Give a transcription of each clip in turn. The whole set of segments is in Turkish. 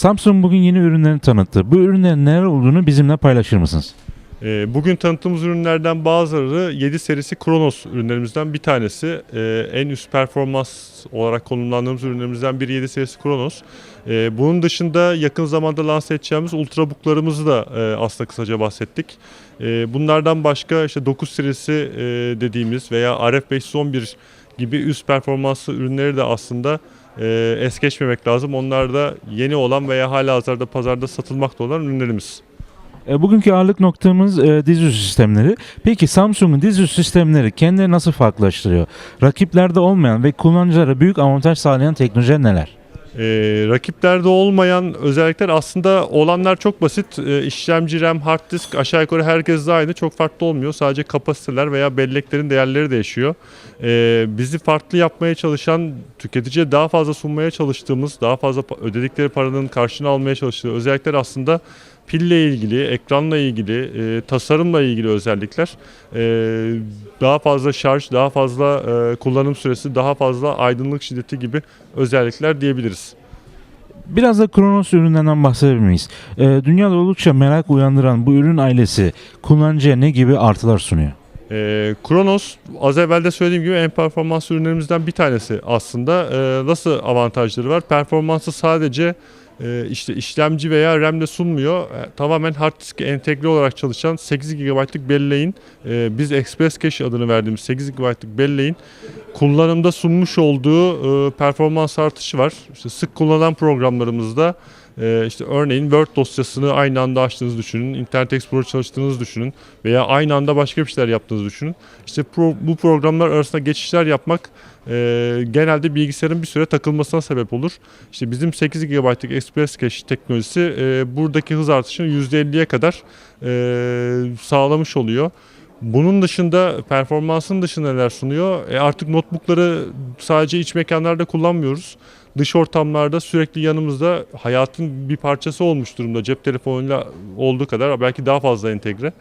Samsung bugün yeni ürünlerini tanıttı. Bu ürünlerin neler olduğunu bizimle paylaşır mısınız? Ee, Bugün tanıttığımız ürünlerden bazıları 7 serisi Kronos ürünlerimizden bir tanesi. Ee, En üst performans olarak konumlandığımız ürünlerimizden biri 7 serisi Kronos. Ee, Bunun dışında yakın zamanda lanse edeceğimiz Ultrabook'larımızı da e, aslında kısaca bahsettik. Bunlardan başka işte 9 serisi e, dediğimiz veya RF511 gibi üst performanslı ürünleri de aslında e, es geçmemek lazım. Onlar da yeni olan veya hala hazırda pazarda satılmakta olan ürünlerimiz. E, Bugünkü ağırlık noktamız e, dizüstü sistemleri. Peki Samsung'un dizüstü sistemleri kendileri nasıl farklılaştırıyor? Rakiplerde olmayan ve kullanıcılara büyük avantaj sağlayan teknolojiler neler? Ee, rakiplerde olmayan özellikler aslında olanlar çok basit. Ee, işlemci, RAM, hard disk aşağı yukarı herkes de aynı. Çok farklı olmuyor. Sadece kapasiteler veya belleklerin değerleri değişiyor. Ee, bizi farklı yapmaya çalışan, tüketiciye daha fazla sunmaya çalıştığımız, daha fazla ödedikleri paranın karşını almaya çalıştığı özellikler aslında pille ilgili, ekranla ilgili, e, tasarımla ilgili özellikler. Ee, daha fazla şarj, daha fazla e, kullanım süresi, daha fazla aydınlık şiddeti gibi özellikler diyebiliriz. Biraz da Kronos ürünlerinden bahsedebilir miyiz? E, dünyada oldukça merak uyandıran bu ürün ailesi kullanıcıya ne gibi artılar sunuyor? Ee, Kronos az evvel de söylediğim gibi en performans ürünlerimizden bir tanesi aslında. Ee, nasıl avantajları var? Performansı sadece e, işte işlemci veya RAM'de sunmuyor. E, tamamen hard diske entegre olarak çalışan 8 GB'lık belleğin e, biz Express Cache adını verdiğimiz 8 GB'lık belleğin kullanımda sunmuş olduğu e, performans artışı var. İşte sık kullanılan programlarımızda e, işte örneğin Word dosyasını aynı anda açtığınızı düşünün, Internet Explorer çalıştığınızı düşünün veya aynı anda başka bir şeyler yaptığınızı düşünün. İşte pro- bu programlar arasında geçişler yapmak e, genelde bilgisayarın bir süre takılmasına sebep olur. İşte bizim 8 GB'lık Express Cache teknolojisi e, buradaki hız artışını %50'ye kadar e, sağlamış oluyor. Bunun dışında performansın dışında neler sunuyor? E artık notebookları sadece iç mekanlarda kullanmıyoruz. Dış ortamlarda sürekli yanımızda hayatın bir parçası olmuş durumda. Cep telefonuyla olduğu kadar belki daha fazla entegre.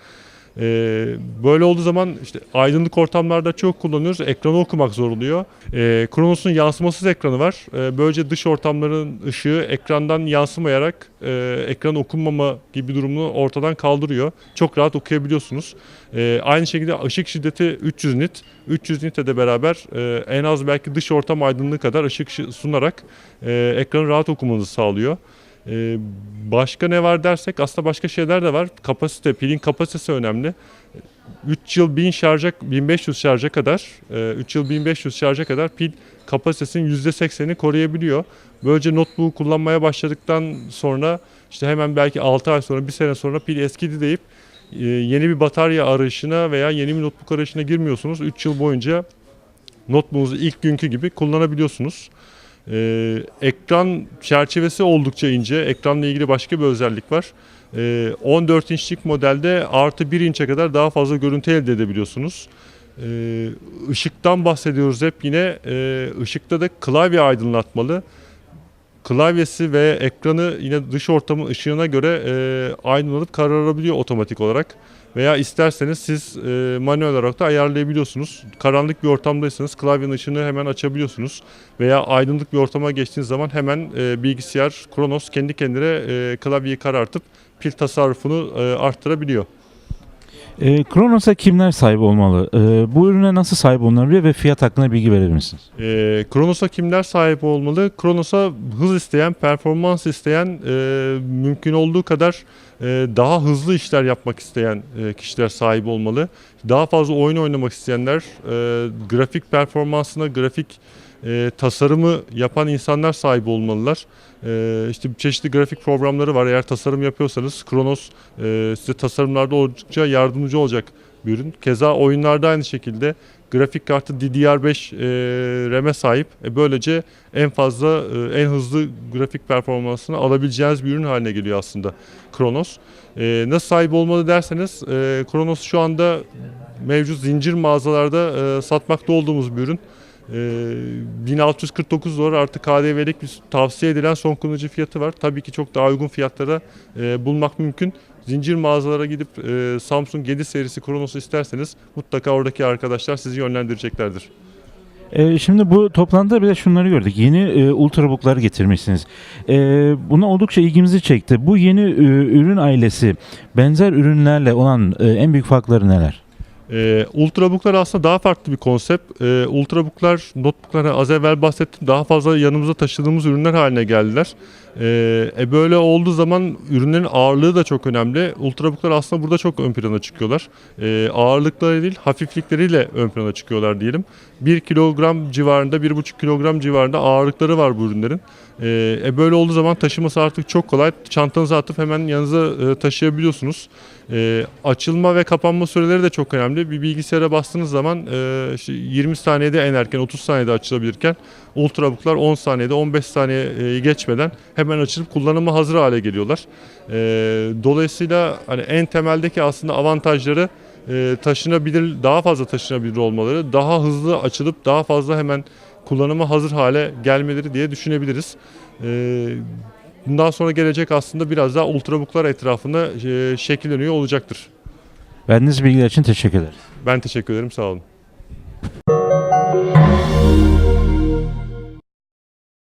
Ee, böyle olduğu zaman işte aydınlık ortamlarda çok kullanıyoruz. Ekranı okumak zor oluyor. Ee, Kronos'un yansımasız ekranı var. Ee, böylece dış ortamların ışığı ekrandan yansımayarak e, ekran okunmama gibi durumunu ortadan kaldırıyor. Çok rahat okuyabiliyorsunuz. Ee, aynı şekilde ışık şiddeti 300 nit. 300 nitle de beraber e, en az belki dış ortam aydınlığı kadar ışık sunarak e, ekranı rahat okumanızı sağlıyor. Ee, başka ne var dersek aslında başka şeyler de var. Kapasite, pilin kapasitesi önemli. 3 yıl 1000 şarja, 1500 şarja kadar, 3 yıl 1500 şarja kadar pil kapasitesinin %80'ini koruyabiliyor. Böylece notebook'u kullanmaya başladıktan sonra işte hemen belki 6 ay sonra, 1 sene sonra pil eskidi deyip e, yeni bir batarya arayışına veya yeni bir notebook arayışına girmiyorsunuz. 3 yıl boyunca notebook'unuzu ilk günkü gibi kullanabiliyorsunuz. Ee, ekran çerçevesi oldukça ince. Ekranla ilgili başka bir özellik var. Ee, 14 inçlik modelde artı 1 inçe kadar daha fazla görüntü elde edebiliyorsunuz. Ee, ışıktan bahsediyoruz hep yine. Ee, ışıkta da klavye aydınlatmalı. Klavyesi ve ekranı yine dış ortamın ışığına göre e, aydınlanıp kararabiliyor otomatik olarak. Veya isterseniz siz e, manuel olarak da ayarlayabiliyorsunuz. Karanlık bir ortamdaysanız klavyenin ışığını hemen açabiliyorsunuz. Veya aydınlık bir ortama geçtiğiniz zaman hemen e, bilgisayar Kronos kendi kendine e, klavyeyi karartıp pil tasarrufunu e, arttırabiliyor. E, Kronos'a kimler sahip olmalı? E, bu ürüne nasıl sahip olunabilir ve fiyat hakkında bilgi verebilir misiniz? E, Kronos'a kimler sahip olmalı? Kronos'a hız isteyen, performans isteyen, e, mümkün olduğu kadar e, daha hızlı işler yapmak isteyen e, kişiler sahip olmalı. Daha fazla oyun oynamak isteyenler, e, grafik performansına, grafik e, tasarımı yapan insanlar sahip olmalılar. E, işte çeşitli grafik programları var. Eğer tasarım yapıyorsanız Kronos e, size tasarımlarda oldukça yardımcı olacak bir ürün. Keza oyunlarda aynı şekilde grafik kartı DDR5 e, RAM'e sahip. E, böylece en fazla e, en hızlı grafik performansını alabileceğiniz bir ürün haline geliyor aslında Kronos. E, nasıl sahip olmalı derseniz e, Kronos şu anda mevcut zincir mağazalarda e, satmakta olduğumuz bir ürün. E, 1649 dolar artı KDV'lik bir tavsiye edilen son kullanıcı fiyatı var. Tabii ki çok daha uygun fiyatlara e, bulmak mümkün. Zincir mağazalara gidip e, Samsung 7 serisi Kronos'u isterseniz mutlaka oradaki arkadaşlar sizi yönlendireceklerdir. E, şimdi bu toplantıda bir de şunları gördük. Yeni e, ultrabooklar getirmişsiniz. E, buna oldukça ilgimizi çekti. Bu yeni e, ürün ailesi benzer ürünlerle olan e, en büyük farkları neler? Ee, Ultrabook'lar aslında daha farklı bir konsept. Ee, Ultrabook'lar, notebook'lar az evvel bahsettim daha fazla yanımıza taşıdığımız ürünler haline geldiler. Ee, e böyle olduğu zaman ürünlerin ağırlığı da çok önemli. Ultrabook'lar aslında burada çok ön plana çıkıyorlar. Ee, ağırlıkları değil hafiflikleriyle ön plana çıkıyorlar diyelim. 1 kilogram civarında, 1,5 kilogram civarında ağırlıkları var bu ürünlerin. E böyle olduğu zaman taşıması artık çok kolay. Çantanıza atıp hemen yanınıza e, taşıyabiliyorsunuz. E, açılma ve kapanma süreleri de çok önemli. Bir bilgisayara bastığınız zaman e, işte 20 saniyede en erken 30 saniyede açılabilirken Ultrabook'lar 10 saniyede 15 saniye geçmeden hemen açılıp kullanıma hazır hale geliyorlar. E, dolayısıyla hani en temeldeki aslında avantajları e, taşınabilir, daha fazla taşınabilir olmaları, daha hızlı açılıp daha fazla hemen kullanıma hazır hale gelmeleri diye düşünebiliriz. E, bundan sonra gelecek aslında biraz daha ultrabooklar etrafında e, şekilleniyor olacaktır. Verdiğiniz bilgiler için teşekkür ederiz. Ben teşekkür ederim. Sağ olun.